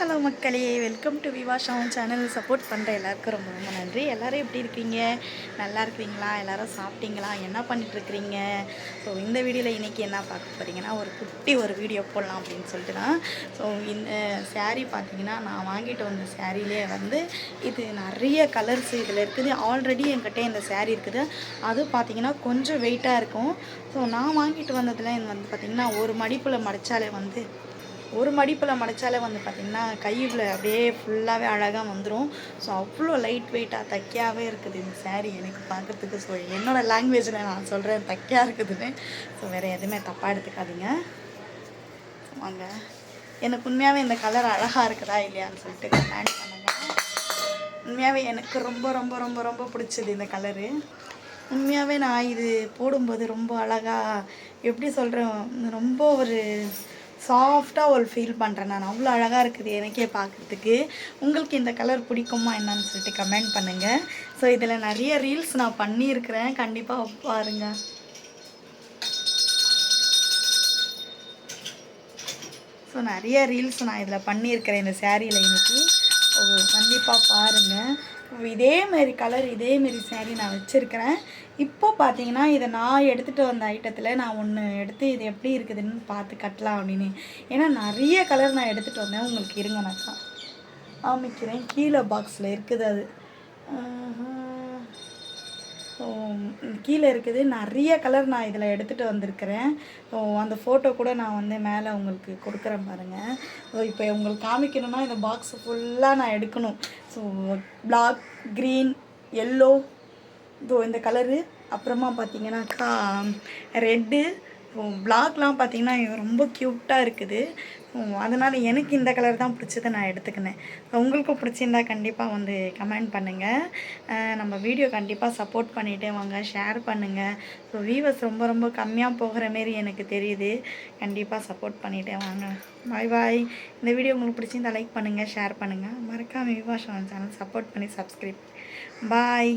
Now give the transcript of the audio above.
Hello மக்களே welcome to Viva Shan channel. Support பண்ணுற எல்லாருக்கும் ரொம்ப ரொம்ப நன்றி. எல்லோரும் எப்படி இருக்கீங்க? நல்லா இருக்கிறீங்களா எல்லோரும் சாப்பிட்டீங்களா? என்ன பண்ணிட்டுருக்கிறீங்க ஸோ இந்த வீடியோவில் இன்றைக்கி என்ன பார்க்க போகிறீங்கன்னா ஒரு குட்டி ஒரு வீடியோ போடலாம் அப்படின்னு சொல்லிட்டு தான். ஸோ இந்த சேரீ பார்த்தீங்கன்னா நான் வாங்கிட்டு வந்த சேரீலே வந்து இது நிறைய கலர்ஸ் இதில் இருக்குது. ஆல்ரெடி என்கிட்ட இந்த சேரீ இருக்குது. அது பார்த்தீங்கன்னா கொஞ்சம் வெயிட்டாக இருக்கும். ஸோ நான் வாங்கிட்டு வந்ததில் வந்து பார்த்திங்கன்னா ஒரு மடிப்பில் மடித்தாலே வந்து ஒரு மடிப்பில் மடித்தாலே வந்து பார்த்திங்கன்னா கையில் அப்படியே ஃபுல்லாகவே அழகாக வந்துடும் ஸோ அவ்வளோ லைட் வெயிட்டாக தைக்காவே இருக்குது இந்த சேரீ எனக்கு பார்க்குறதுக்கு ஸோ என்னோடய லாங்குவேஜில் நான் சொல்கிறேன் தைக்கா இருக்குதுன்னு. ஸோ வேறு எதுவுமே தப்பாக எடுத்துக்காதீங்க. வாங்க. எனக்கு உண்மையாகவே இந்த கலர் அழகாக இருக்குதா இல்லையான்னு சொல்லிட்டு கமெண்ட் பண்ணுங்கள் உண்மையாகவே எனக்கு ரொம்ப ரொம்ப ரொம்ப ரொம்ப பிடிச்சது இந்த கலரு உண்மையாகவே நான் இது போடும்போது ரொம்ப அழகாக எப்படி சொல்கிறேன் ரொம்ப ஒரு சாஃப்டாக ஒரு ஃபீல் பண்ணுறேன் நான். அவ்வளோ அழகாக இருக்குது எனக்கே பார்க்குறதுக்கு உங்களுக்கு இந்த கலர் பிடிக்குமா என்னன்னு சொல்லிட்டு கமெண்ட் பண்ணுங்கள் ஸோ இதில் நிறைய ரீல்ஸ் நான் பண்ணியிருக்கிறேன். கண்டிப்பாக பாருங்க. ஸோ நிறைய ரீல்ஸ் நான் இதில் பண்ணியிருக்கிறேன் இந்த சேரீயில் இன்னைக்கு. ஸோ கண்டிப்பாக பாருங்கள் இதே மாதிரி கலர் இதே மாதிரி saree நான் வச்சுருக்கிறேன். இப்போ பார்த்தீங்கன்னா இதை நான் எடுத்துகிட்டு வந்த ஐட்டத்தில் நான் ஒன்று எடுத்து இது எப்படி இருக்குதுன்னு பார்த்து கட்டலாம் அப்படின்னு. ஏன்னா நிறைய கலர் நான் எடுத்துகிட்டு வந்தேன். உங்களுக்கு இருங்க நான் ஆமிக்கிறேன் காமிக்கிறேன். கீழே பாக்ஸில் இருக்குது அது. கீழே இருக்குது. நிறைய கலர் நான் இதில் எடுத்துகிட்டு வந்திருக்கிறேன். ஸோ அந்த ஃபோட்டோ கூட நான் வந்து மேலே உங்களுக்கு கொடுக்குறேன் பாருங்கள் ஸோ இப்போ உங்களுக்கு காமிக்கணும்னா இந்த பாக்ஸ் ஃபுல்லாக நான் எடுக்கணும். ஸோ பிளாக் க்ரீன் எல்லோ இதோ இந்த கலரு அப்புறமா பார்த்தீங்கன்னாக்கா ரெட்டு பிளாக்லாம் பார்த்தீங்கன்னா ரொம்ப க்யூட்டாக இருக்குது. அதனால் எனக்கு இந்த கலர் தான் பிடிச்சதை நான் எடுத்துக்கினேன். உங்களுக்கும் பிடிச்சிருந்தா கண்டிப்பாக வந்து கமெண்ட் பண்ணுங்கள் நம்ம வீடியோ கண்டிப்பாக சப்போர்ட் பண்ணிகிட்டே வாங்க ஷேர் பண்ணுங்கள் ஸோ வீவர்ஸ் ரொம்ப ரொம்ப கம்மியாக போகிற மாரி எனக்கு தெரியுது. கண்டிப்பாக சப்போர்ட் பண்ணிகிட்டே வாங்க. பாய் பாய் இந்த வீடியோ உங்களுக்கு பிடிச்சிருந்தா லைக் பண்ணுங்கள் ஷேர் பண்ணுங்கள் மறக்காம விவாஷ் சேனல் சப்போர்ட் பண்ணி சப்ஸ்கிரைப் பாய்